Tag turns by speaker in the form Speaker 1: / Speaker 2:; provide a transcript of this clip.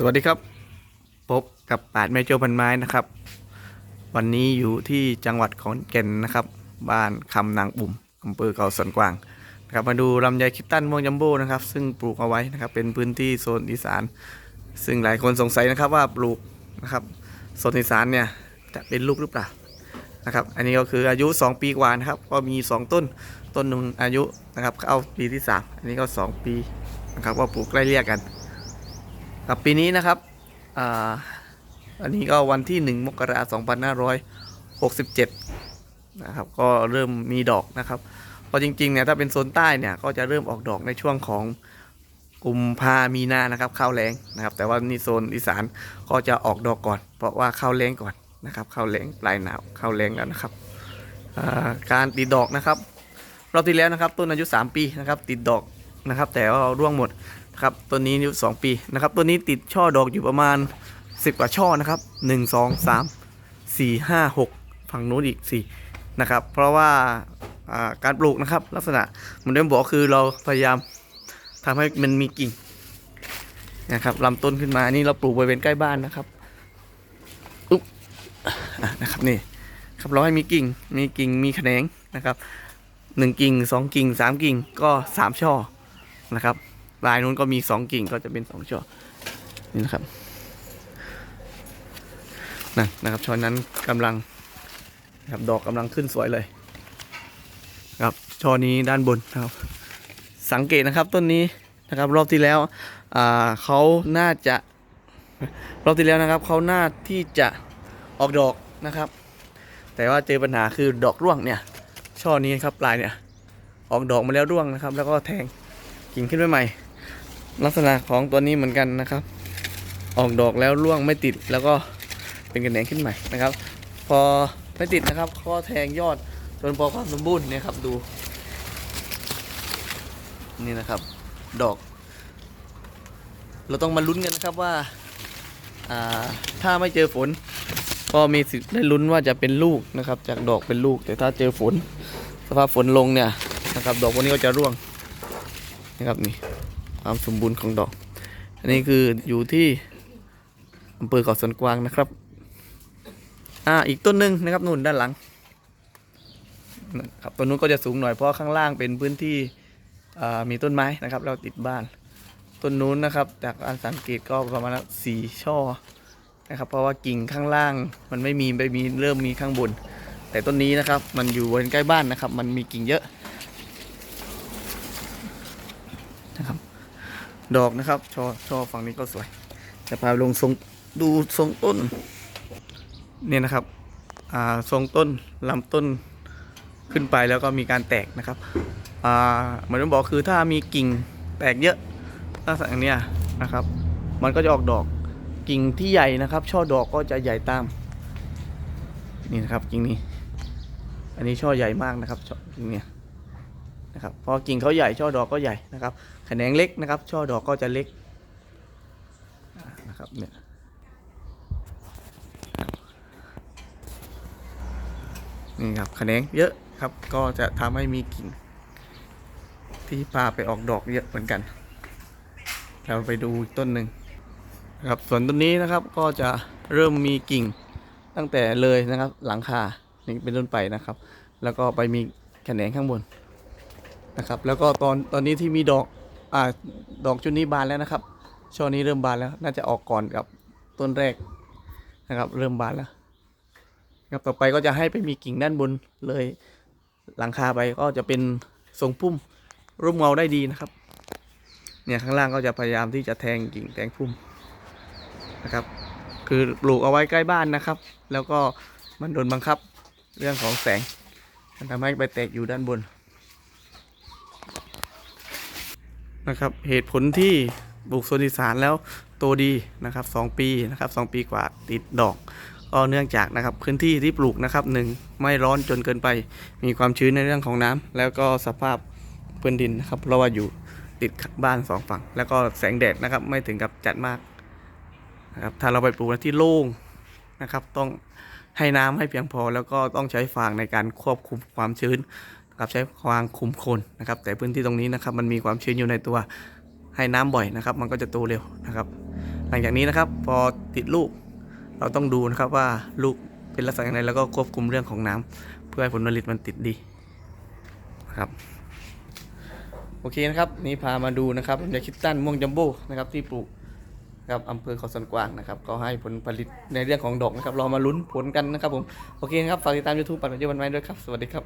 Speaker 1: สวัสดีครับ พบกับปาดแม่โจพันไม้นะครับ วันนี้อยู่ที่จังหวัดขอนแก่นนะครับ บ้านคำนางบุ่มอำเภอเขาสวนกวางนะครับมาดูลำไยคิดตันม่วงจัมโบ้นะครับ ซึ่งปลูกเอาไว้นะครับ เป็นพื้นที่โซนอีสาน ซึ่งหลายคนสงสัยนะครับว่าปลูกนะครับโซนอีสานเนี่ยจะเป็นลูกหรือเปล่านะครับ อันนี้ก็คืออายุ 2 ปีกว่านะครับ ก็มี 2 ต้นต้นหนึ่งอายุนะครับเข้าปีที่ 3 อันนี้ก็ 2 ปีนะครับว่าปลูกใกล้เรียกกัน กับปีนี้นะครับออันนี้ก็วันที่ 1 มกราคม2567 นะครับ ก็เริ่มมีดอกนะครับเพราะจริงๆเนี่ยถ้าเป็นโซนใต้เนี่ยก็จะเริ่มออกดอกในช่วงของกุมภามีนานะครับข้าวแรงนะครับ แต่ว่านี่โซนอีสานก็จะออกดอกก่อน เพราะว่าข้าวแรงก่อนนะครับข้าวแรงปลายหนาวข้าวแรงแล้วนะครับการติดดอกนะครับรอบที่แล้วนะครับต้นอายุ 3 ปีนะครับติดดอกนะครับ แต่ว่าร่วงหมด ครับต้นนี้อายุ2ปีนะครับต้นนี้ติดช่อดอกอยู่ประมาณ 10 กว่าช่อนะครับ1 2 3 4 5 6ฝั่งนู้นอีก4นะครับ เพราะว่าการปลูกนะครับ ลักษณะเหมือนเดิมบอกคือเราพยายามทำให้มันมีกิ่งนะครับลำต้นขึ้นมาอันนี้เราปลูกบริเวณใกล้บ้านนะครับอุ๊บนะครับนี่ครับเราให้มีกิ่ง มีกิ่ง มีแขนงนะครับหนึ่งกิ่งสองกิ่งสามกิ่งก็สามช่อนะครับ ลายนู้นก็มีสองกิ่งก็จะเป็นสองช่อนี่นะครับนั่นนะครับช่อนั้นกำลังครับดอกกำลังขึ้นสวยเลย ครับช่อนี้ด้านบนนะครับ สังเกตนะครับต้นนี้นะครับรอบที่แล้วอ่าเขาน่าจะรอบที่แล้วนะครับเขาน่าที่จะออกดอกนะครับ แต่ว่าเจอปัญหาคือดอกร่วงเนี่ยช่อนี้ครับปลายเนี่ยออกดอกมาแล้วร่วงนะครับ แล้วก็แทงกิ่งขึ้นมาใหม่ ลักษณะของตัวนี้เหมือนกันนะครับ ออกดอกแล้วร่วงไม่ติดแล้วก็เป็นกระแหนงขึ้นใหม่นะครับ พอไม่ติดนะครับก็แทงยอดจนพอความสมบูรณ์เนี่ยครับดู นี่นะครับ ดอก เราต้องมาลุ้นกันนะครับว่าอ่าถ้าไม่เจอฝน ก็มีสิทธิ์ได้ลุ้นว่าจะเป็นลูกนะครับ จากดอกเป็นลูก แต่ถ้าเจอฝน สภาพฝนลงเนี่ยนะครับ ดอกพวกนี้ก็จะร่วงนะครับนี่ ความสมบูรณ์ของดอก อันนี้คืออยู่ที่อำเภอเกาะสวนกวางนะครับ อ่า อีกต้นหนึ่งนะครับนู่นด้านหลังครับต้นนู้นก็จะสูงหน่อยเพราะข้างล่างเป็นพื้นที่มีต้นไม้นะครับ เราติดบ้าน ต้นนู้นนะครับ จากการสังเกตก็ประมาณสี่ช่อนะครับ เพราะว่ากิ่งข้างล่างมันไม่มีไม่มีเริ่มมีข้างบน แต่ต้นนี้นะครับ มันอยู่บนใกล้บ้านนะครับ มันมีกิ่งเยอะนะครับ ดอกนะครับช่อช่อฝั่งนี้ก็สวยจะพาลงทรงดูทรงต้นเนี่ยนะครับอ่าทรงต้นลำต้นขึ้นไปแล้วก็มีการแตกนะครับอ่าเหมือนที่บอกคือถ้ามีกิ่งแตกเยอะลักษณะอย่างเนี้ยนะครับ มันก็จะออกดอกกิ่งที่ใหญ่นะครับ ช่อดอกก็จะใหญ่ตาม นี่นะครับกิ่งนี้ อันนี้ช่อใหญ่มากนะครับช่อกิ่งเนี้ย นะครับพอกิ่งเขาใหญ่ช่อดอกก็ใหญ่นะครับแขนงเล็กนะครับช่อดอกก็จะเล็กนะครับเนี่ยนี่ครับแขนงเยอะครับก็จะทำให้มีกิ่ง ที่พาไปออกดอกเยอะเหมือนกัน เราไปดูต้นหนึ่งนะครับส่วนต้นนี้นะครับก็จะเริ่มมีกิ่งตั้งแต่เลยนะครับหลังคานี่เป็นต้นไปนะครับ แล้วก็ไปมีแขนงข้างบน นะครับแล้วก็ตอนตอนนี้ที่มีดอกอ่าดอกชุดนี้บานแล้วนะครับช่อนี้เริ่มบานแล้ว น่าจะออกก่อนกับต้นแรกนะครับ เริ่มบานแล้วครับต่อไปก็จะให้ไปมีกิ่งด้านบนเลยหลังคาไปก็จะเป็นทรงพุ่มร่มเงาได้ดีนะครับ เนี่ยข้างล่างก็จะพยายามที่จะแทงกิ่งแทงพุ่มนะครับ คือปลูกเอาไว้ใกล้บ้านนะครับ แล้วก็มันโดนบังคับเรื่องของแสง มันทำให้ไปแตกอยู่ด้านบน นะครับ เหตุผลที่ปลูกโซนอีสานแล้วโตดีนะครับสองปีนะครับสองปีกว่าติดดอกก็เนื่องจากนะครับพื้นที่ที่ปลูกนะครับหนึ่งไม่ร้อนจนเกินไป มีความชื้นในเรื่องของน้ำแล้วก็สภาพพื้นดินนะครับเพราะว่าอยู่ติดบ้านสองฝั่ง แล้วก็แสงแดดนะครับไม่ถึงกับจัดมากนะครับถ้าเราไปปลูกในที่โล่งนะครับ ต้องให้น้ำให้เพียงพอ แล้วก็ต้องใช้ฟางในการควบคุมความชื้น ครับใช้ควางคุมโคนนะครับ แต่พื้นที่ตรงนี้นะครับ มันมีความชื้นอยู่ในตัวให้น้ำบ่อยนะครับ มันก็จะโตเร็วนะครับ หลังจากนี้นะครับ พอติดลูกเราต้องดูนะครับว่าลูกเป็นลักษณะอย่างไรแล้วก็ควบคุมเรื่องของน้ำเพื่อให้ผลผลิตมันติดดีนะครับโอเคนะครับนี่พามาดูนะครับลำไยคิดตั้นม่วงจัมโบ้นะครับที่ปลูกนะครับอำเภอเขาสวนกวางนะครับก็ให้ผลผลิตในเรื่องของดอกนะครับเรามาลุ้นผลกันนะครับผมโอเคนะครับฝากติดตาม YouTube ปัจจุบันไว้ด้วยครับ สวัสดีครับ